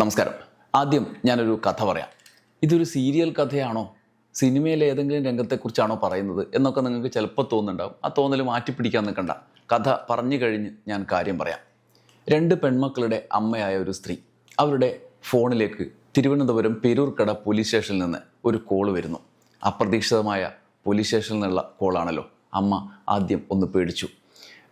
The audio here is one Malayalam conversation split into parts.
നമസ്കാരം. ആദ്യം ഞാനൊരു കഥ പറയാം. ഇതൊരു സീരിയൽ കഥയാണോ? സിനിമയിലെ ഏതെങ്കിലും രംഗത്തെക്കുറിച്ചാണോ പറയുന്നത് എന്നൊക്കെ നിങ്ങൾക്ക് ചിലപ്പോൾ തോന്നുന്നുണ്ടാവും. ആ തോന്നൽ മാറ്റിപ്പിടിക്കാൻ നിൽക്കണ്ട. കഥ പറഞ്ഞു കഴിഞ്ഞ് ഞാൻ കാര്യം പറയാം. രണ്ട് പെൺമക്കളുടെ അമ്മയായ ഒരു സ്ത്രീ. അവരുടെ ഫോണിലേക്ക് തിരുവനന്തപുരം പെരൂർക്കട പോലീസ് സ്റ്റേഷനിൽ നിന്ന് ഒരു കോൾ വരുന്നു. അപ്രതീക്ഷിതമായ പോലീസ് സ്റ്റേഷനിൽ നിന്നുള്ള കോളാണല്ലോ അമ്മ ആദ്യം ഒന്ന് പേടിച്ചു.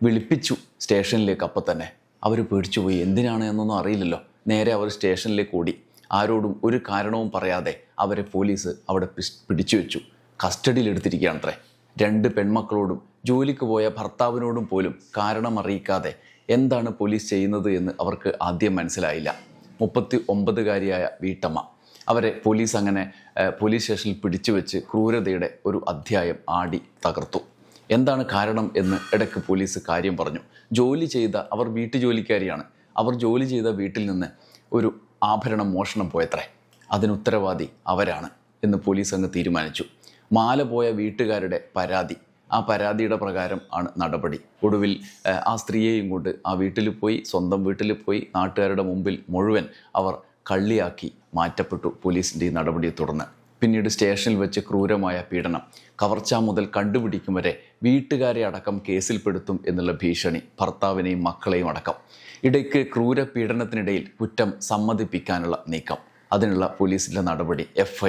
വിളിപ്പിച്ചു സ്റ്റേഷനിലേക്ക് അപ്പം തന്നെ. അവർ പേടിച്ചു പോയി. എന്തിനാണ് എന്നൊന്നും അറിയില്ലല്ലോ. നേരെ അവർ സ്റ്റേഷനിലേക്ക് കൂടി. ആരോടും ഒരു കാരണവും പറയാതെ അവരെ പോലീസ് അവിടെ പിടിച്ചു വെച്ചു. കസ്റ്റഡിയിൽ എടുത്തിരിക്കുകയാണത്രേ. രണ്ട് പെൺമക്കളോടും ജോലിക്ക് പോയ ഭർത്താവിനോടും പോലും കാരണം അറിയിക്കാതെ എന്താണ് പോലീസ് ചെയ്യുന്നത് എന്ന് അവർക്ക് ആദ്യം മനസ്സിലായില്ല. മുപ്പത്തി ഒമ്പതുകാരിയായ വീട്ടമ്മ. അവരെ പോലീസ് അങ്ങനെ പോലീസ് സ്റ്റേഷനിൽ പിടിച്ചു വെച്ച് ക്രൂരതയുടെ ഒരു അധ്യായം ആടി തകർത്തു. എന്താണ് കാരണം എന്ന് ഇടയ്ക്ക് പോലീസ് കാര്യം പറഞ്ഞു. ജോലി ചെയ്ത അവർ വീട്ടുജോലിക്കാരിയാണ്. അവർ ജോലി ചെയ്ത വീട്ടിൽ നിന്ന് ഒരു ആഭരണം മോഷണം പോയത്രേ. അതിന് ഉത്തരവാദി അവരാണ് എന്ന് പോലീസ് അങ്ങ് തീരുമാനിച്ചു. മാല പോയ വീട്ടുകാരുടെ പരാതി. ആ പരാതിയുടെ പ്രകാരം ആണ് നടപടി. ഒടുവിൽ ആ സ്ത്രീയെയും കൊണ്ട് ആ വീട്ടിൽ പോയി സ്വന്തം വീട്ടിൽ പോയി നാട്ടുകാരുടെ മുമ്പിൽ മുഴുവൻ അവർ കള്ളിയാക്കി മാറ്റപ്പെട്ടു പോലീസിന്റെ ഈ നടപടിയെ തുടർന്ന്. പിന്നീട് സ്റ്റേഷനിൽ വെച്ച് ക്രൂരമായ പീഡനം. കവർച്ച മുതൽ കണ്ടുപിടിക്കും വരെ വീട്ടുകാരെ അടക്കം കേസിൽപ്പെടുത്തും എന്നുള്ള ഭീഷണി ഭർത്താവിനെയും മക്കളെയും അടക്കം. ഇടയ്ക്ക് ക്രൂര പീഡനത്തിനിടയിൽ കുറ്റം സമ്മതിപ്പിക്കാനുള്ള നീക്കം. അതിനുള്ള പോലീസിന്റെ നടപടി എഫ്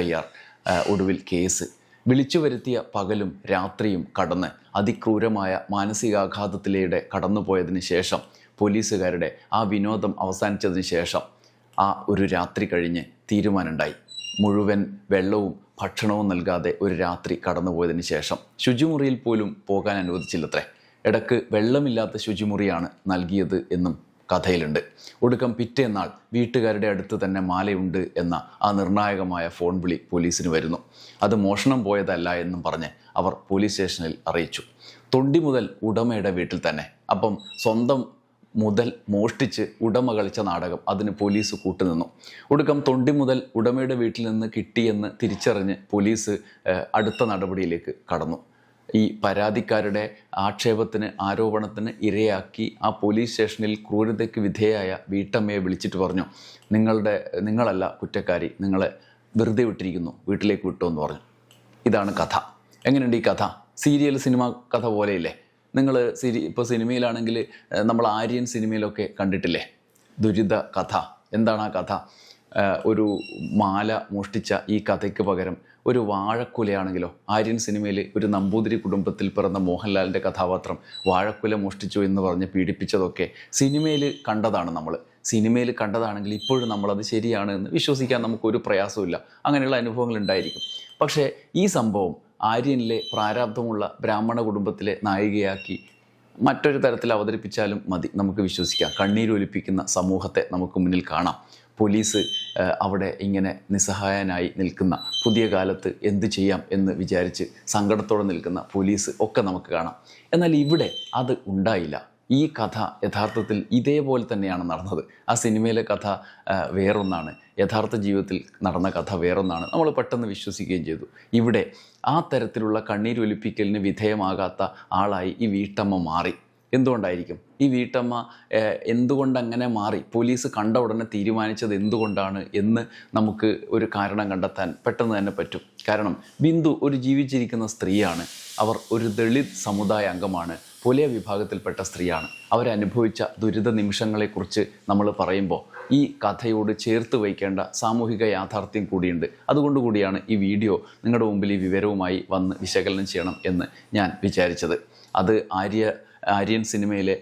ഒടുവിൽ കേസ്. വിളിച്ചു വരുത്തിയ പകലും രാത്രിയും കടന്ന് അതിക്രൂരമായ മാനസികാഘാതത്തിലൂടെ കടന്നുപോയതിന് ശേഷം പോലീസുകാരുടെ ആ വിനോദം അവസാനിച്ചതിന് ശേഷം ആ ഒരു രാത്രി കഴിഞ്ഞ് തീരുമാനമുണ്ടായി. മുഴുവൻ വെള്ളവും ഭക്ഷണവും നൽകാതെ ഒരു രാത്രി കടന്നുപോയതിന് ശേഷം ശുചിമുറിയിൽ പോലും പോകാൻ അനുവദിച്ചില്ലത്രേ. ഇടയ്ക്ക് വെള്ളമില്ലാത്ത ശുചിമുറിയാണ് നൽകിയത് എന്നും കഥയിലുണ്ട്. ഒടുക്കം പിറ്റേന്നാൾ വീട്ടുകാരുടെ അടുത്ത് തന്നെ മാലയുണ്ട് എന്ന ആ നിർണായകമായ ഫോൺ വിളി പോലീസിന് വരുന്നു. അത് മോഷണം പോയതല്ല എന്നും പറഞ്ഞ് അവർ പോലീസ് സ്റ്റേഷനിൽ അറിയിച്ചു. തൊണ്ടി മുതൽ ഉടമയുടെ വീട്ടിൽ തന്നെ. അപ്പം സ്വന്തം മുതൽ മോഷ്ടിച്ച് ഉടമ കളിച്ച നാടകം അതിന് പോലീസ് കൂട്ടുനിന്നു. ഒടുക്കം തൊണ്ടി മുതൽ ഉടമയുടെ വീട്ടിൽ നിന്ന് കിട്ടിയെന്ന് തിരിച്ചറിഞ്ഞ് പോലീസ് അടുത്ത നടപടിയിലേക്ക് കടന്നു. ഈ പരാതിക്കാരുടെ ആക്ഷേപത്തിന് ആരോപണത്തിന് ഇരയാക്കി ആ പോലീസ് സ്റ്റേഷനിൽ ക്രൂരതയ്ക്ക് വിധേയായ വീട്ടമ്മയെ വിളിച്ചിട്ട് പറഞ്ഞു നിങ്ങളുടെ നിങ്ങളല്ല കുറ്റക്കാരി നിങ്ങളെ വെറുതെ വിട്ടിരിക്കുന്നു വീട്ടിലേക്ക് വിട്ടു എന്ന് പറഞ്ഞു. ഇതാണ് കഥ. എങ്ങനെയുണ്ട് ഈ കഥ? സീരിയൽ സിനിമ കഥ പോലെയില്ലേ? നിങ്ങൾ സിരി ഇപ്പോൾ സിനിമയിലാണെങ്കിൽ നമ്മൾ ആര്യൻ സിനിമയിലൊക്കെ കണ്ടിട്ടില്ലേ? ദുരിത കഥ. എന്താണ് ആ കഥ? ഒരു മാല മോഷ്ടിച്ച ഈ കഥയ്ക്ക് പകരം ഒരു വാഴക്കുലയാണെങ്കിലോ ആര്യൻ സിനിമയിൽ ഒരു നമ്പൂതിരി കുടുംബത്തിൽ പിറന്ന മോഹൻലാലിന്റെ കഥാപാത്രം വാഴക്കുല മോഷ്ടിച്ചു എന്ന് പറഞ്ഞ് പീഡിപ്പിച്ചതൊക്കെ സിനിമയിൽ കണ്ടതാണ് നമ്മൾ സിനിമയിൽ കണ്ടതാണെങ്കിൽ ഇപ്പോഴും നമ്മളത് ശരിയാണ് എന്ന് വിശ്വസിക്കാൻ നമുക്കൊരു പ്രയാസമില്ല അങ്ങനെയുള്ള അനുഭവങ്ങൾ ഉണ്ടായിരിക്കും. പക്ഷേ ഈ സംഭവം ആര്യനിലെ പ്രാരാബ്ധമുള്ള ബ്രാഹ്മണ കുടുംബത്തിലെ നായികയാക്കി മറ്റൊരു തരത്തിൽ അവതരിപ്പിച്ചാലും മതി നമുക്ക് വിശ്വസിക്കാം. കണ്ണീരൊലിപ്പിക്കുന്ന സമൂഹത്തെ നമുക്ക് മുന്നിൽ കാണാം. പോലീസ് അവിടെ ഇങ്ങനെ നിസ്സഹായനായി നിൽക്കുന്ന പുതിയ കാലത്ത് എന്ത് ചെയ്യാം എന്ന് വിചാരിച്ച് സങ്കടത്തോടെ നിൽക്കുന്ന പോലീസ് ഒക്കെ നമുക്ക് കാണാം. എന്നാൽ ഇവിടെ അത് ഉണ്ടായില്ല. ഈ കഥ യഥാർത്ഥത്തിൽ ഇതേപോലെ തന്നെയാണ് നടന്നത്. ആ സിനിമയിലെ കഥ വേറൊന്നാണ്. യഥാർത്ഥ ജീവിതത്തിൽ നടന്ന കഥ വേറൊന്നാണ്. നമ്മൾ പെട്ടെന്ന് വിശ്വസിക്കുകയും ചെയ്തു. ഇവിടെ ആ തരത്തിലുള്ള കണ്ണീരൊലിപ്പിക്കലിന് വിധേയമാകാത്ത ആളായി ഈ വീട്ടമ്മ മാറി. എന്തുകൊണ്ടായിരിക്കും? ഈ വീട്ടമ്മ എന്തുകൊണ്ടങ്ങനെ മാറി? പോലീസ് കണ്ട ഉടനെ തീരുമാനിച്ചത് എന്തുകൊണ്ടാണ് എന്ന് നമുക്ക് ഒരു കാരണം കണ്ടെത്താൻ പെട്ടെന്ന് തന്നെ പറ്റും. കാരണം ബിന്ദു ഒരു ജീവിച്ചിരിക്കുന്ന സ്ത്രീയാണ്. അവർ ഒരു ദളിത് സമുദായ അംഗമാണ്. പുലയ വിഭാഗത്തിൽപ്പെട്ട സ്ത്രീയാണ്. അവരനുഭവിച്ച ദുരിത നിമിഷങ്ങളെക്കുറിച്ച് നമ്മൾ പറയുമ്പോൾ ഈ കഥയോട് ചേർത്ത് വയ്ക്കേണ്ട സാമൂഹിക യാഥാർത്ഥ്യം കൂടിയുണ്ട്. അതുകൊണ്ട് കൂടിയാണ് ഈ വീഡിയോ നിങ്ങളുടെ മുമ്പിൽ ഈ വിവരവുമായി വന്ന് വിശകലനം ചെയ്യണം എന്ന് ഞാൻ വിചാരിച്ചത്. അത് ആര്യ ആര്യൻ സിനിമയിലെ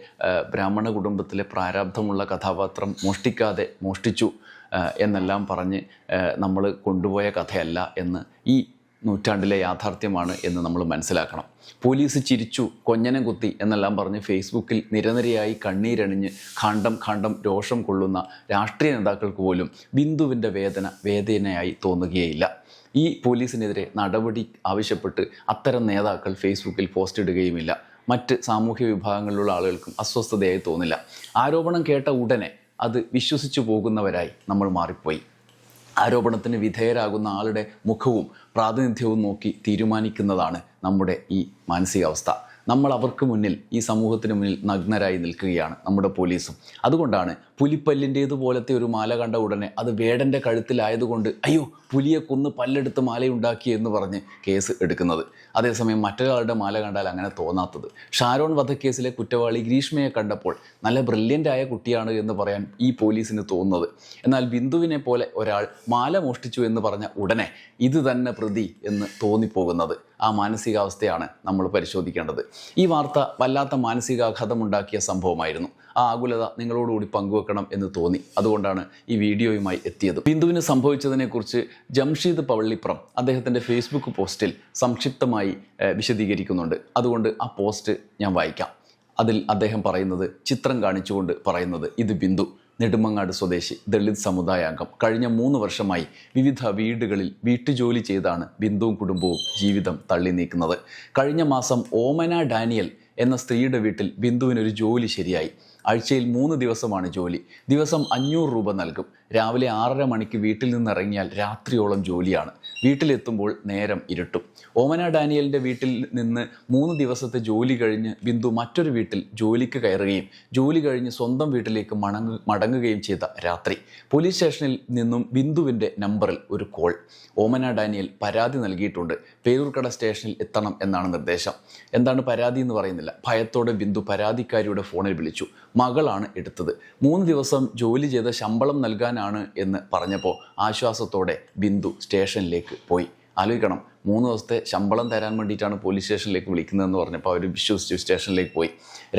ബ്രാഹ്മണ കുടുംബത്തിലെ പ്രാരാബ്ധമുള്ള കഥാപാത്രം മോഷ്ടിക്കാതെ മോഷ്ടിച്ചു എന്നെല്ലാം പറഞ്ഞ് നമ്മൾ കൊണ്ടുപോയ കഥയല്ല എന്ന് ഈ നൂറ്റാണ്ടിലെ യാഥാർത്ഥ്യമാണ് എന്ന് നമ്മൾ മനസ്സിലാക്കണം. പോലീസ് ചിരിച്ചു കൊഞ്ഞനം കുത്തി എന്നെല്ലാം പറഞ്ഞ് ഫേസ്ബുക്കിൽ നിരനിരയായി കണ്ണീരണിഞ്ഞ് ഖണ്ഡം ഖണ്ഡം രോഷം കൊള്ളുന്ന രാഷ്ട്രീയ നേതാക്കൾക്ക് പോലും ബിന്ദുവിന്റെ വേദന വേദനയായി തോന്നുകയില്ല. ഈ പോലീസിനെതിരെ നടപടി ആവശ്യപ്പെട്ട് അത്തരം നേതാക്കൾ ഫേസ്ബുക്കിൽ പോസ്റ്റ് ഇടുകയുമില്ല. മറ്റ് സാമൂഹ്യ വിഭാഗങ്ങളിലുള്ള ആളുകൾക്കും അസ്വസ്ഥതയായി തോന്നില്ല. ആരോപണം കേട്ട ഉടനെ അത് വിശ്വസിച്ചു പോകുന്നവരായി നമ്മൾ മാറിപ്പോയി. ആരോപണത്തിന് വിധേയരാകുന്ന ആളുടെ മുഖവും പ്രാതിനിധ്യവും നോക്കി തീരുമാനിക്കുന്നതാണ് നമ്മുടെ ഈ മാനസികാവസ്ഥ. നമ്മൾ അവർക്ക് മുന്നിൽ ഈ സമൂഹത്തിന് മുന്നിൽ നഗ്നരായി നിൽക്കുകയാണ് നമ്മുടെ പോലീസും. അതുകൊണ്ടാണ് പുലിപ്പല്ലിന്റേതുപോലത്തെ ഒരു മാല കണ്ട ഉടനെ അത് വേടന്റെ കഴുത്തിലായതുകൊണ്ട് അയ്യോ പുലിയെ കൊന്ന് പല്ലെടുത്ത് മാലയുണ്ടാക്കി എന്ന് പറഞ്ഞ് കേസ് എടുക്കുന്നത്. അതേസമയം മറ്റൊരാളുടെ മാല കണ്ടാൽ അങ്ങനെ തോന്നാത്തത്. ഷാരോൺ വധക്കേസിലെ കുറ്റവാളി ഗ്രീഷ്മയെ കണ്ടപ്പോൾ നല്ല ബ്രില്യന്റ് ആയ കുട്ടിയാണ് എന്ന് പറയാൻ ഈ പോലീസിന് തോന്നുന്നത്. എന്നാൽ ബിന്ദുവിനെ പോലെ ഒരാൾ മാല മോഷ്ടിച്ചു എന്ന് പറഞ്ഞ ഉടനെ ഇത് തന്നെ പ്രതി എന്ന് തോന്നിപ്പോകുന്നത്. ആ മാനസികാവസ്ഥയാണ് നമ്മൾ പരിശോധിക്കേണ്ടത്. ഈ വാർത്ത വല്ലാത്ത മാനസികാഘാതമുണ്ടാക്കിയ സംഭവമായിരുന്നു. ആ ആകുലത നിങ്ങളോടുകൂടി പങ്കുവെക്കണം എന്ന് തോന്നി. അതുകൊണ്ടാണ് ഈ വീഡിയോയുമായി എത്തിയത്. ബിന്ദുവിന് സംഭവിച്ചതിനെക്കുറിച്ച് ജംഷീദ് പവള്ളിപ്രം അദ്ദേഹത്തിന്റെ ഫേസ്ബുക്ക് പോസ്റ്റിൽ സംക്ഷിപ്തമായി വിശദീകരിക്കുന്നുണ്ട്. അതുകൊണ്ട് ആ പോസ്റ്റ് ഞാൻ വായിക്കാം. അതിൽ അദ്ദേഹം പറയുന്നത് ചിത്രം കാണിച്ചുകൊണ്ട് പറയുന്നത് ഇത് ബിന്ദു. നെടുമങ്ങാട് സ്വദേശി ദളിത് സമുദായാംഗം. കഴിഞ്ഞ മൂന്ന് വർഷമായി വിവിധ വീടുകളിൽ വീട്ടുജോലി ചെയ്താണ് ബിന്ദുവും കുടുംബവും ജീവിതം തള്ളി നീക്കുന്നത്. കഴിഞ്ഞ മാസം ഓമന ഡാനിയൽ എന്ന സ്ത്രീയുടെ വീട്ടിൽ ബിന്ദുവിനൊരു ജോലി ശരിയായി. ആഴ്ചയിൽ മൂന്ന് ദിവസമാണ് ജോലി. ദിവസം അഞ്ഞൂറ് രൂപ നൽകും. രാവിലെ ആറര മണിക്ക് വീട്ടിൽ നിന്ന് ഇറങ്ങിയാൽ രാത്രിയോളം ജോലിയാണ്. വീട്ടിലെത്തുമ്പോൾ നേരം ഇരുട്ടും. ഓമന ഡാനിയലിന്റെ വീട്ടിൽ നിന്ന് മൂന്ന് ദിവസത്തെ ജോലി കഴിഞ്ഞ് ബിന്ദു മറ്റൊരു വീട്ടിൽ ജോലിക്ക് കയറുകയും ജോലി കഴിഞ്ഞ് സ്വന്തം വീട്ടിലേക്ക് മടങ്ങു മടങ്ങുകയും ചെയ്ത രാത്രി. പോലീസ് സ്റ്റേഷനിൽ നിന്നും ബിന്ദുവിന്റെ നമ്പറിൽ ഒരു കോൾ. ഓമന ഡാനിയൽ പരാതി നൽകിയിട്ടുണ്ട്. പേരൂർക്കട സ്റ്റേഷനിൽ എത്തണം എന്നാണ് നിർദ്ദേശം. എന്താണ് പരാതി എന്ന് പറയുന്നില്ല. ഭയത്തോടെ ബിന്ദു പരാതിക്കാരിയുടെ ഫോണിൽ വിളിച്ചു. മകളാണ് എടുത്തത്. മൂന്ന് ദിവസം ജോലി ചെയ്ത ശമ്പളം നൽകാനാണ് എന്ന് പറഞ്ഞപ്പോൾ ആശ്വാസത്തോടെ ബിന്ദു സ്റ്റേഷനിലേക്ക് പോയി. ആലോചിക്കണം മൂന്ന് ദിവസത്തെ ശമ്പളം തരാൻ വേണ്ടിയിട്ടാണ് പോലീസ് സ്റ്റേഷനിലേക്ക് വിളിക്കുന്നതെന്ന് പറഞ്ഞപ്പോൾ അവർ വിശ്വസിച്ച് സ്റ്റേഷനിലേക്ക് പോയി.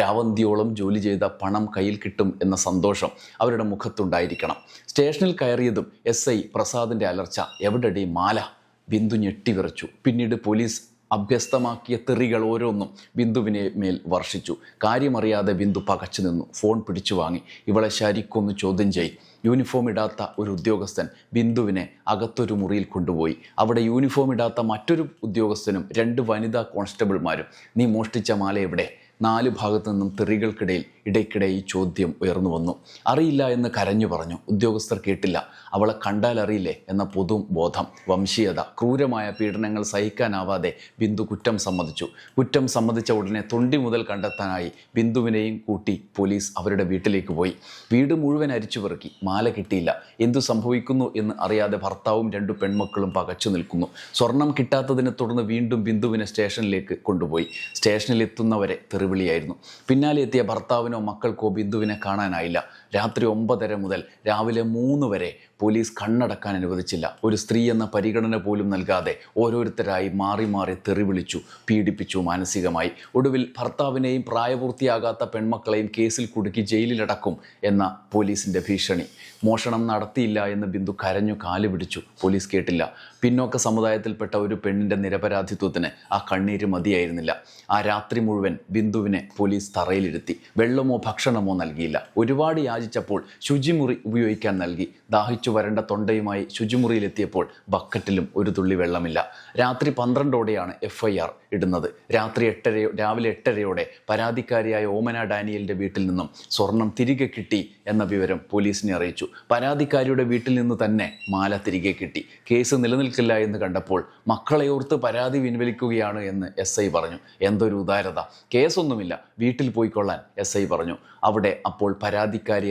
രാവന്തിയോളം ജോലി ചെയ്ത പണം കയ്യിൽ കിട്ടും എന്ന സന്തോഷം അവരുടെ മുഖത്തുണ്ടായിരിക്കണം. സ്റ്റേഷനിൽ കയറിയതും എസ് ഐ പ്രസാദിന്റെ അലർച്ച. എവിടെടി മാല? ബിന്ദു ഞെട്ടിവിറച്ചു പിന്നീട് പോലീസ് അഭ്യസ്തമാക്കിയ തെറികൾ ഓരോന്നും ബിന്ദുവിനെ മേൽ വർഷിച്ചു. കാര്യമറിയാതെ ബിന്ദു പകച്ചു നിന്നു. ഫോൺ പിടിച്ചു വാങ്ങി. ഇവളെ ശരിക്കൊന്ന് ചോദ്യം ചെയ് യൂണിഫോം ഇടാത്ത ഒരു ഉദ്യോഗസ്ഥൻ ബിന്ദുവിനെ അകത്തൊരു മുറിയിൽ കൊണ്ടുപോയി. അവിടെ യൂണിഫോം ഇടാത്ത മറ്റൊരു ഉദ്യോഗസ്ഥനും രണ്ട് വനിതാ കോൺസ്റ്റബിൾമാരും. നീ മോഷ്ടിച്ച മാല എവിടെ? നാല് ഭാഗത്തു നിന്നും തെറികൾക്കിടയിൽ ഇടയ്ക്കിടെ ഈ ചോദ്യം ഉയർന്നു വന്നു. അറിയില്ല എന്ന് കരഞ്ഞു പറഞ്ഞു. ഉദ്യോഗസ്ഥർ കേട്ടില്ല. അവളെ കണ്ടാൽ അറിയില്ലേ എന്ന പൊതു ബോധം. വംശീയത. ക്രൂരമായ പീഡനങ്ങൾ സഹിക്കാനാവാതെ ബിന്ദു കുറ്റം സമ്മതിച്ചു. കുറ്റം സമ്മതിച്ച ഉടനെ തൊണ്ടി മുതൽ കണ്ടെത്താനായി ബിന്ദുവിനെയും കൂട്ടി പോലീസ് അവരുടെ വീട്ടിലേക്ക് പോയി. വീട് മുഴുവൻ അരിച്ചു പെറുക്കി മാല കിട്ടിയില്ല. എന്തു സംഭവിക്കുന്നു എന്ന് അറിയാതെ ഭർത്താവും രണ്ടു പെൺമക്കളും പകച്ചു നിൽക്കുന്നു. സ്വർണം കിട്ടാത്തതിനെ തുടർന്ന് വീണ്ടും ബിന്ദുവിനെ സ്റ്റേഷനിലേക്ക് കൊണ്ടുപോയി. സ്റ്റേഷനിൽ എത്തുന്നവരെ തെറിവിളിയായിരുന്നു പിന്നാലെ എത്തിയ ഭർത്താവിനോ മക്കൾക്കോ ബിന്ദുവിനെ കാണാനായില്ല. രാത്രി ഒമ്പതര മുതൽ രാവിലെ മൂന്ന് വരെ പോലീസ് കണ്ണടക്കാൻ അനുവദിച്ചില്ല. ഒരു സ്ത്രീ എന്ന പരിഗണന പോലും നൽകാതെ ഓരോരുത്തരായി മാറി മാറി തെറിവിളിച്ചു പീഡിപ്പിച്ചു മാനസികമായി. ഒടുവിൽ ഭർത്താവിനെയും പ്രായപൂർത്തിയാകാത്ത പെൺമക്കളെയും കേസിൽ കുടുക്കി ജയിലിലടക്കും എന്ന പോലീസിന്റെ ഭീഷണി. മോഷണം നടത്തിയില്ല എന്ന് ബിന്ദു കരഞ്ഞു കാലു പിടിച്ചു. പോലീസ് കേട്ടില്ല. പിന്നോക്ക സമുദായത്തിൽപ്പെട്ട ഒരു പെണ്ണിന്റെ നിരപരാധിത്വത്തിന് ആ കണ്ണീര് മതിയായിരുന്നില്ല. ആ രാത്രി മുഴുവൻ ബിന്ദുവിനെ പോലീസ് തറയിലിരുത്തി. വെള്ളമോ ഭക്ഷണമോ നൽകിയില്ല. ഒരുപാട് യാചിച്ചപ്പോൾ ശുചിമുറി ഉപയോഗിക്കാൻ നൽകി. ദാഹിച്ചു വരണ്ട തൊണ്ടയുമായി ശുചിമുറിയിലെത്തിയപ്പോൾ ബക്കറ്റിലും ഒരു തുള്ളി വെള്ളമില്ല. രാത്രി പന്ത്രണ്ടോടെയാണ് എഫ് ഐ ആർ ഇടുന്നത്. രാത്രി എട്ടരയോ രാവിലെ എട്ടരയോടെ പരാതിക്കാരിയായ ഓമന ഡാനിയലിന്റെ വീട്ടിൽ നിന്നും സ്വർണം തിരികെ കിട്ടി എന്ന വിവരം പോലീസിനെ അറിയിച്ചു. പരാതിക്കാരിയുടെ വീട്ടിൽ നിന്ന് തന്നെ മാല തിരികെ കിട്ടി. കേസ് നിലനിൽക്കില്ല എന്ന് കണ്ടപ്പോൾ മക്കളെ ഓർത്ത് പരാതി പിൻവലിക്കുകയാണ് എന്ന് എസ് ഐ പറഞ്ഞു. എന്തൊരു ഉദാരത. കേസൊന്നുമില്ല. വീട്ടിൽ പോയിക്കൊള്ളാൻ എസ് ഐ പറഞ്ഞു. അവിടെ അപ്പോൾ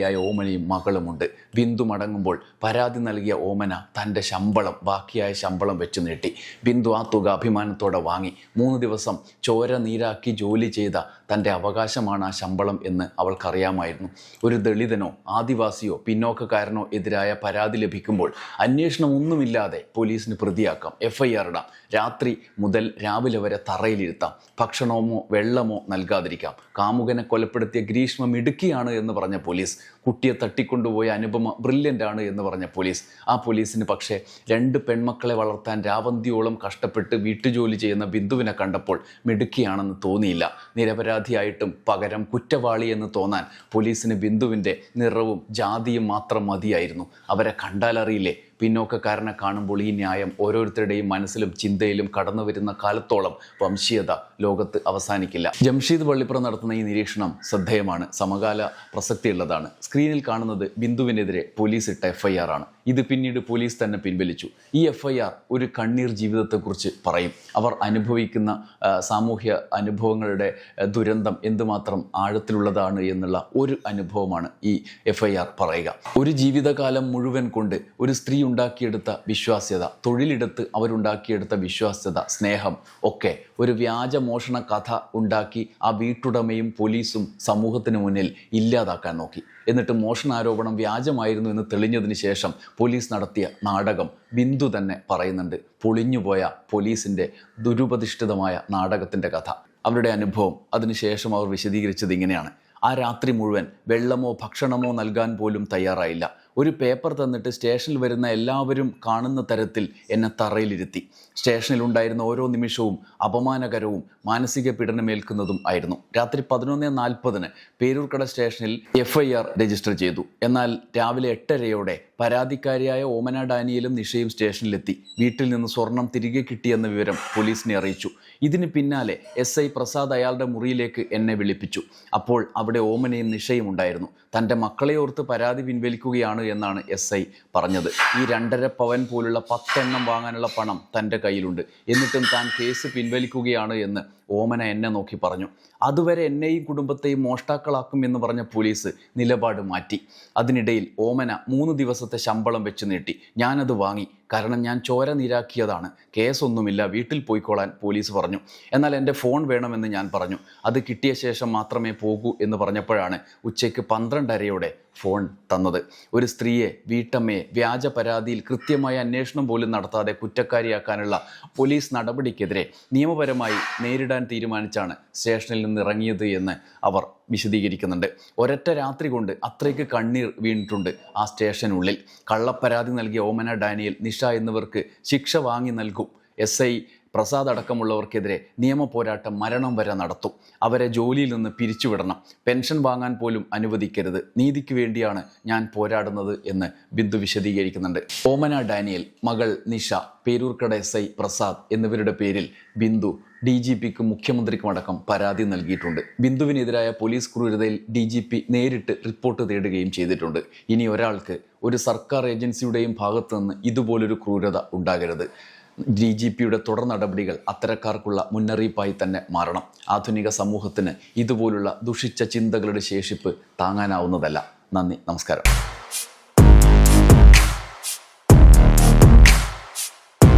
പരാതിക്കാരിയായ ഓമനയും മകളുമുണ്ട്. ബിന്ദു മടങ്ങുമ്പോൾ പരാതി നൽകിയ ഓമന തന്റെ ശമ്പളം ബാക്കിയായ ശമ്പളം വെച്ച് നീട്ടി. ബിന്ദു ആ തുക അഭിമാനത്തോടെ വാങ്ങി. മൂന്ന് ദിവസം ചോര നീരാക്കി ജോലി ചെയ്ത തന്റെ അവകാശമാണ് ആ ശമ്പളം എന്ന് അവൾക്കറിയാമായിരുന്നു. ഒരു ദളിതനോ ആദിവാസിയോ പിന്നോക്കക്കാരനോ എതിരായ പരാതി ലഭിക്കുമ്പോൾ അന്വേഷണം ഒന്നുമില്ലാതെ പോലീസിന് പ്രതിയാക്കാം. എഫ് ഐ ആർ ഇടാം രാത്രി മുതൽ രാവിലെ വരെ തറയിലിരുത്താം. ഭക്ഷണമോ വെള്ളമോ നൽകാതിരിക്കാം. കാമുകനെ കൊലപ്പെടുത്തിയ ഗ്രീഷ്മം ഇടുക്കിയാണ് എന്ന് പറഞ്ഞ പോലീസ് കുട്ടിയെ തട്ടിക്കൊണ്ടുപോയ അനുപമ ആണ് എന്ന് പറഞ്ഞ പോലീസ്. ആ പോലീസിന് പക്ഷേ രണ്ട് പെൺമക്കളെ വളർത്താൻ രാവന്തിയോളം കഷ്ടപ്പെട്ട് വീട്ടുജോലി ചെയ്യുന്ന ബിന്ദുവിനെ കണ്ടപ്പോൾ മിടുക്കിയാണെന്ന് തോന്നിയില്ല. നിരപരാധിയായിട്ടും പകരം കുറ്റവാളി എന്ന് തോന്നാൻ പോലീസിന് ബിന്ദുവിന്റെ നിറവും ജാതിയും മാത്രം മതിയായിരുന്നു. അവരെ കണ്ടാലറിയില്ലേ? പിന്നോക്കക്കാരനെ കാണുമ്പോൾ ഈ ന്യായം ഓരോരുത്തരുടെയും മനസ്സിലും ചിന്തയിലും കടന്നു വരുന്ന കാലത്തോളം വംശീയത ലോകത്ത് അവസാനിക്കില്ല. ജംഷീദ് വള്ളിപ്പുറ നടത്തുന്ന ഈ നിരീക്ഷണം ശ്രദ്ധേയമാണ്. സമകാല പ്രസക്തിയുള്ളതാണ്. സ്ക്രീനിൽ കാണുന്നത് ബിന്ദുവിനെതിരെ പോലീസ് ഇട്ട എഫ്ഐആർ ആണ്. ഇത് പിന്നീട് പോലീസ് തന്നെ പിൻവലിച്ചു. ഈ എഫ്ഐആർ ഒരു കണ്ണീർ ജീവിതത്തെക്കുറിച്ച് പറയും. അവർ അനുഭവിക്കുന്ന സാമൂഹ്യ അനുഭവങ്ങളുടെ ദുരന്തം എന്തുമാത്രം ആഴത്തിലുള്ളതാണ് എന്നുള്ള ഒരു അനുഭവമാണ് ഈ എഫ്ഐആർ പറയുക. ഒരു ജീവിതകാലം മുഴുവൻ കൊണ്ട് ഒരു സ്ത്രീ ഉണ്ടാക്കിയെടുത്ത വിശ്വാസ്യത തൊഴിലെടുത്ത് അവരുണ്ടാക്കിയെടുത്ത വിശ്വാസ്യത സ്നേഹം ഒക്കെ ഒരു വ്യാജ മോഷണ കഥ ഉണ്ടാക്കി ആ വീട്ടുടമയും പോലീസും സമൂഹത്തിന് മുന്നിൽ ഇല്ലാതാക്കാൻ നോക്കി. എന്നിട്ട് മോഷണാരോപണം വ്യാജമായിരുന്നു എന്ന് തെളിഞ്ഞതിന് ശേഷം പോലീസ് നടത്തിയ നാടകം ബിന്ദു തന്നെ പറയുന്നുണ്ട്. പൊളിഞ്ഞുപോയ പോലീസിന്റെ ദുരുപതിഷ്ഠിതമായ നാടകത്തിന്റെ കഥ. അവരുടെ അനുഭവം അതിനുശേഷം അവർ വിശദീകരിച്ചത് ഇങ്ങനെയാണ്. ആ രാത്രി മുഴുവൻ വെള്ളമോ ഭക്ഷണമോ നൽകാൻ പോലും തയ്യാറായില്ല. ഒരു പേപ്പർ തന്നിട്ട് സ്റ്റേഷനിൽ വരുന്ന എല്ലാവരും കാണുന്ന തരത്തിൽ എന്നെ തറയിലിരുത്തി. സ്റ്റേഷനിലുണ്ടായിരുന്ന ഓരോ നിമിഷവും അപമാനകരവും മാനസിക പീഡനമേൽക്കുന്നതും ആയിരുന്നു. രാത്രി പതിനൊന്ന് നാൽപ്പതിന് പേരൂർക്കട സ്റ്റേഷനിൽ എഫ് ഐ ആർ രജിസ്റ്റർ ചെയ്തു. എന്നാൽ രാവിലെ എട്ടരയോടെ പരാതിക്കാരിയായ ഓമന ഡാനിയലും നിഷയും സ്റ്റേഷനിലെത്തി. വീട്ടിൽ നിന്ന് സ്വർണം തിരികെ കിട്ടിയെന്ന വിവരം പോലീസിനെ അറിയിച്ചു. ഇതിന് പിന്നാലെ എസ് ഐ പ്രസാദ് അയാളുടെ മുറിയിലേക്ക് എന്നെ വിളിപ്പിച്ചു. അപ്പോൾ അവിടെ ഓമനയും നിഷയും ഉണ്ടായിരുന്നു. തന്റെ മക്കളെ ഓർത്ത് പരാതി പിൻവലിക്കുകയാണ് എന്നാണ് എസ് ഐ പറഞ്ഞത്. ഈ രണ്ടര പവൻ പോലുള്ള പത്തെണ്ണം വാങ്ങാനുള്ള പണം തന്റെ കയ്യിലുണ്ട്. എന്നിട്ടും താൻ കേസ് പിൻവലിക്കുകയാണ് എന്ന് ഓമന എന്നെ നോക്കി പറഞ്ഞു. അതുവരെ എന്നെയും കുടുംബത്തെയും മോഷ്ടാക്കളാക്കും എന്ന് പറഞ്ഞ പോലീസ് നിലപാട് മാറ്റി. അതിനിടയിൽ ഓമന മൂന്ന് ദിവസത്തെ ശമ്പളം വെച്ച് നീട്ടി. ഞാനത് വാങ്ങി. കാരണം ഞാൻ ചോര നീരാക്കിയതാണ്. കേസൊന്നുമില്ല. വീട്ടിൽ പോയിക്കോളാൻ പോലീസ് പറഞ്ഞു. എന്നാൽ എന്റെ ഫോൺ വേണമെന്ന് ഞാൻ പറഞ്ഞു. അത് കിട്ടിയ ശേഷം മാത്രമേ പോകൂ എന്ന് പറഞ്ഞപ്പോഴാണ് ഉച്ചയ്ക്ക് പന്ത്രണ്ടരയോടെ ഫോൺ തന്നത്. ഒരു സ്ത്രീയെ വീട്ടമ്മയെ വ്യാജ പരാതിയിൽ കൃത്യമായ അന്വേഷണം പോലും നടത്താതെ കുറ്റക്കാരിയാക്കാനുള്ള പോലീസ് നടപടിക്കെതിരെ നിയമപരമായി നേരിടാൻ തീരുമാനിച്ചാണ് സ്റ്റേഷനിൽ നിന്ന് ഇറങ്ങിയത് എന്ന് അവർ വിശദീകരിക്കുന്നുണ്ട്. ഒരൊറ്റ രാത്രി കൊണ്ട് അത്രയ്ക്ക് കണ്ണീർ വീണിട്ടുണ്ട് ആ സ്റ്റേഷനുള്ളിൽ. കള്ളപ്പരാതി നൽകിയ ഓമന ഡാനിയൽ നിഷ എന്നിവർക്ക് ശിക്ഷ വാങ്ങി നൽകും. എസ് ഐ പ്രസാദ് അടക്കമുള്ളവർക്കെതിരെ നിയമ പോരാട്ടം മരണം വരെ നടത്തും. അവരെ ജോലിയിൽ നിന്ന് പിരിച്ചുവിടണം. പെൻഷൻ വാങ്ങാൻ പോലും അനുവദിക്കരുത്. നീതിക്ക് വേണ്ടിയാണ് ഞാൻ പോരാടുന്നത് എന്ന് ബിന്ദു വിശദീകരിക്കുന്നുണ്ട്. ഓമന ഡാനിയൽ മകൾ നിഷ പേരൂർക്കട എസ് ഐ പ്രസാദ് എന്നിവരുടെ പേരിൽ ബിന്ദു ഡി ജി പിക്കും മുഖ്യമന്ത്രിക്കും അടക്കം പരാതി നൽകിയിട്ടുണ്ട്. ബിന്ദുവിനെതിരായ പോലീസ് ക്രൂരതയിൽ ഡി ജി പി നേരിട്ട് റിപ്പോർട്ട് തേടുകയും ചെയ്തിട്ടുണ്ട്. ഇനി ഒരാൾക്ക് ഒരു സർക്കാർ ഏജൻസിയുടെയും ഭാഗത്തുനിന്ന് ഇതുപോലൊരു ക്രൂരത ഉണ്ടാകരുത്. ഡി ജി പിയുടെ തുടർ നടപടികൾ അത്തരക്കാർക്കുള്ള മുന്നറിയിപ്പായി തന്നെ മാറണം. ആധുനിക സമൂഹത്തിന് ഇതുപോലുള്ള ദുഷിച്ച ചിന്തകളുടെ ശേഷിപ്പ് താങ്ങാനാവുന്നതല്ല. നന്ദി നമസ്കാരം.